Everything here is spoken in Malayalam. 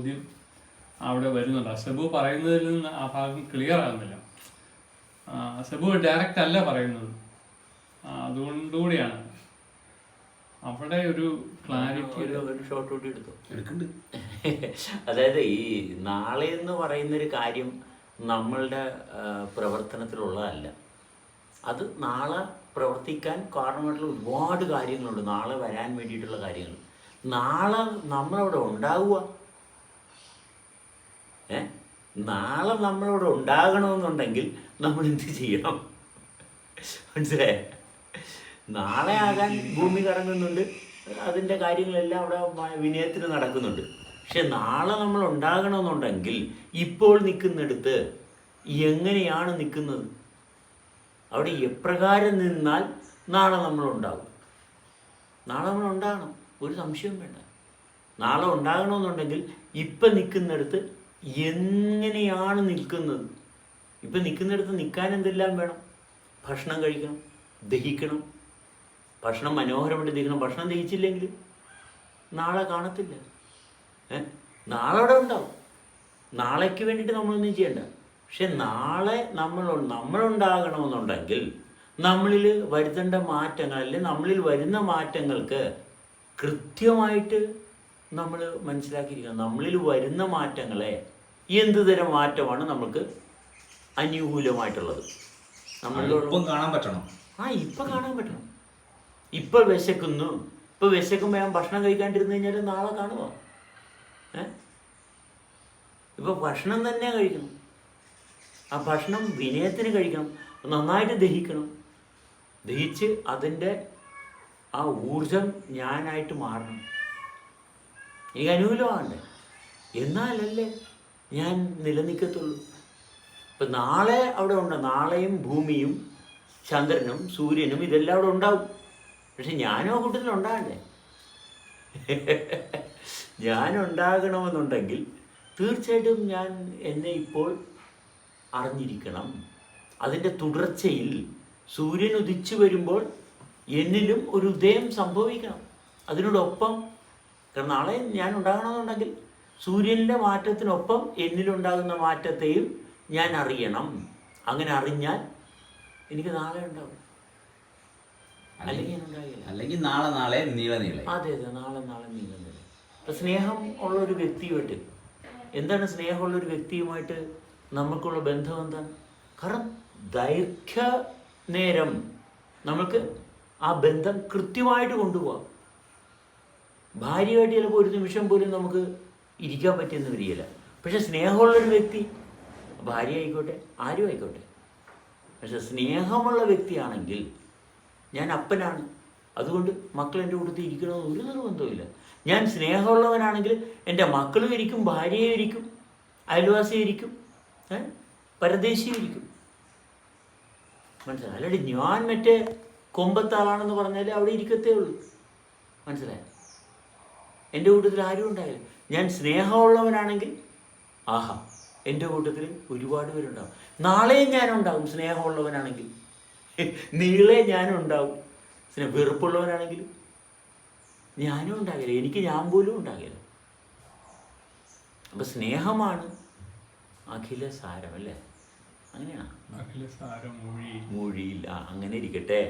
ചോദ്യം അവിടെ വരുന്നുണ്ട്. അസബു പറയുന്നതിൽ നിന്ന് ആ ഭാഗം ക്ലിയർ ആകുന്നില്ല. സെബു അസബു ഡയറക്റ്റ് അല്ല പറയുന്നത്. അതുകൊണ്ടുകൂടിയാണ്. അവിടെ ഒരു ക്ലാരിറ്റി ഒരു ഷോർട്ട് കൂടി എടുത്തു? എടുക്കുന്നുണ്ട്. അതായത് ഈ നാളെ എന്ന് പറയുന്ന ഒരു കാര്യം നമ്മളുടെ പ്രവർത്തനത്തിലുള്ളതല്ല. അത് നാളെ പ്രവർത്തിക്കാൻ കാരണമായിട്ടുള്ള ഒരുപാട് കാര്യങ്ങളുണ്ട്. നാളെ വരാൻ വേണ്ടിയിട്ടുള്ള കാര്യങ്ങൾ. നാളെ നമ്മളവിടെ ഉണ്ടാവുക നാളെ നമ്മളിവിടെ ഉണ്ടാകണമെന്നുണ്ടെങ്കിൽ നമ്മൾ എന്ത് ചെയ്യണം? മനസ്സിലായേ? നാളെ ആകാൻ ഭൂമി കറങ്ങുന്നുണ്ട്. അതിന്റെ കാര്യങ്ങളെല്ലാം അവിടെ വിനയത്തിന് നടക്കുന്നുണ്ട്. പക്ഷെ നാളെ നമ്മൾ ഉണ്ടാകണമെന്നുണ്ടെങ്കിൽ ഇപ്പോൾ നിൽക്കുന്നിടത്ത് എങ്ങനെയാണ് നിൽക്കുന്നത്? അവിടെ എപ്രകാരം നിന്നാൽ നാളെ നമ്മൾ ഉണ്ടാകും? നാളെ നമ്മൾ ഉണ്ടാകണം. ഒരു സംശയവും വേണ്ട. നാളെ ഉണ്ടാകണമെന്നുണ്ടെങ്കിൽ ഇപ്പം നിൽക്കുന്നിടത്ത് എങ്ങനെയാണ് നിൽക്കുന്നത്? ഇപ്പം നിൽക്കുന്നിടത്ത് നിൽക്കാൻ എന്തെല്ലാം വേണം? ഭക്ഷണം കഴിക്കണം ദഹിക്കണം ഭക്ഷണം മനോഹരമായിട്ട് ദഹിക്കണം. ഭക്ഷണം ദഹിച്ചില്ലെങ്കിൽ നാളെ കാണത്തില്ല. നാളെ അവിടെ ഉണ്ടാവും. നാളേക്ക് വേണ്ടിയിട്ട് നമ്മളൊന്നും ചെയ്യണ്ട. പക്ഷെ നാളെ നമ്മൾ നമ്മളുണ്ടാകണമെന്നുണ്ടെങ്കിൽ നമ്മളിൽ വരുത്തേണ്ട മാറ്റങ്ങൾ അല്ലെങ്കിൽ നമ്മളിൽ വരുന്ന മാറ്റങ്ങൾക്ക് കൃത്യമായിട്ട് നമ്മൾ മനസ്സിലാക്കിയിരിക്കണം. നമ്മളിൽ വരുന്ന മാറ്റങ്ങളെ എന്ത് തരം മാറ്റമാണ് നമുക്ക് അനുകൂലമായിട്ടുള്ളത്? നമ്മളിപ്പം കാണാൻ പറ്റണം. ആ ഇപ്പം കാണാൻ പറ്റണം. ഇപ്പം വിശക്കുന്നു. ഇപ്പം വിശക്കുമ്പോൾ ഞാൻ ഭക്ഷണം കഴിക്കാണ്ടിരുന്നു കഴിഞ്ഞാൽ നാളെ കാണുമോ ഏ? ഇപ്പം ഭക്ഷണം തന്നെ കഴിക്കണം. ആ ഭക്ഷണം വിനയത്തിന് കഴിക്കണം. നന്നായിട്ട് ദഹിക്കണം. ദഹിച്ച് അതിന്റെ ആ ഊർജം ഞാനായിട്ട് മാറണം. എനിക്ക് അനുകൂലമാകണ്ടേ എന്നാലല്ലേ ഞാൻ നിലനിൽക്കത്തുള്ളൂ. ഇപ്പം നാളെ അവിടെ ഉണ്ട്. നാളെയും ഭൂമിയും ചന്ദ്രനും സൂര്യനും ഇതെല്ലാം അവിടെ ഉണ്ടാവും. പക്ഷെ ഞാനും കൂട്ടത്തിൽ ഉണ്ടാകണ്ടേ? ഞാൻ ഉണ്ടാകണമെന്നുണ്ടെങ്കിൽ തീർച്ചയായിട്ടും ഞാൻ എന്നെ ഇപ്പോൾ അറിഞ്ഞിരിക്കണം. അതിന്റെ തുടർച്ചയിൽ സൂര്യൻ ഉദിച്ചു വരുമ്പോൾ എന്നിലും ഒരു ഉദയം സംഭവിക്കണം. അതിനോടൊപ്പം കാരണം നാളെ ഞാൻ ഉണ്ടാകണമെന്നുണ്ടെങ്കിൽ സൂര്യനിലെ മാറ്റത്തിനൊപ്പം എന്നിലുണ്ടാകുന്ന മാറ്റത്തെയും ഞാൻ അറിയണം. അങ്ങനെ അറിഞ്ഞാൽ എനിക്ക് നാളെ ഉണ്ടാവും. അല്ലെങ്കിൽ അല്ലെങ്കിൽ നാളെ നാളെ നീള നീളെ അതെ അതെ നാളെ നാളെ നീങ്ങുന്നത് ഇപ്പം സ്നേഹം ഉള്ള ഒരു വ്യക്തിയുമായിട്ട് എന്താണ് സ്നേഹമുള്ള ഒരു വ്യക്തിയുമായിട്ട് നമുക്കുള്ള ബന്ധം എന്താണ്? കാരണം ദൈർഘ്യ നേരം നമുക്ക് ആ ബന്ധം കൃത്യമായിട്ട് കൊണ്ടുപോകാം ഭാര്യയായിട്ട് ചിലപ്പോൾ ഒരു നിമിഷം പോലും നമുക്ക് ഇരിക്കാൻ പറ്റിയെന്ന് വരികയില്ല പക്ഷെ സ്നേഹമുള്ളൊരു വ്യക്തി ഭാര്യ ആയിക്കോട്ടെ ആരും ആയിക്കോട്ടെ പക്ഷെ സ്നേഹമുള്ള വ്യക്തിയാണെങ്കിൽ ഞാൻ അപ്പനാണ്. അതുകൊണ്ട് മക്കൾ എന്റെ കൂട്ടത്തിൽ ഇരിക്കണമെന്ന് ഒരു നിർബന്ധവുമില്ല. ഞാൻ സ്നേഹമുള്ളവനാണെങ്കിൽ എന്റെ മക്കളും ഇരിക്കും ഭാര്യയും ഇരിക്കും അയൽവാസിയും ഇരിക്കും പരദേശിയും ഇരിക്കും. മനസ്സിലായി? അല്ലാണ്ട് ഞാൻ മറ്റേ കൊമ്പത്താളാണെന്ന് പറഞ്ഞാൽ അവിടെ ഇരിക്കത്തേ ഉള്ളൂ. മനസ്സിലായി? എന്റെ കൂട്ടത്തിൽ ആരും ഉണ്ടായില്ല. ഞാൻ സ്നേഹമുള്ളവനാണെങ്കിൽ ആഹാ എന്റെ കൂട്ടത്തിൽ ഒരുപാട് പേരുണ്ടാവും. നാളെയും ഞാനുണ്ടാവും സ്നേഹമുള്ളവനാണെങ്കിൽ. നീളെ ഞാനും ഉണ്ടാവും സ്നേഹ വെറുപ്പുള്ളവനാണെങ്കിൽ ഞാനും ഉണ്ടാകില്ല. എനിക്ക് ഞാൻ പോലും ഉണ്ടാകില്ല. അപ്പം സ്നേഹമാണ് അഖില സാരം അല്ലേ? അങ്ങനെയാണ് അഖില സാരം മൊഴി. മൊഴിയില്ല. അങ്ങനെ ഇരിക്കട്ടെ.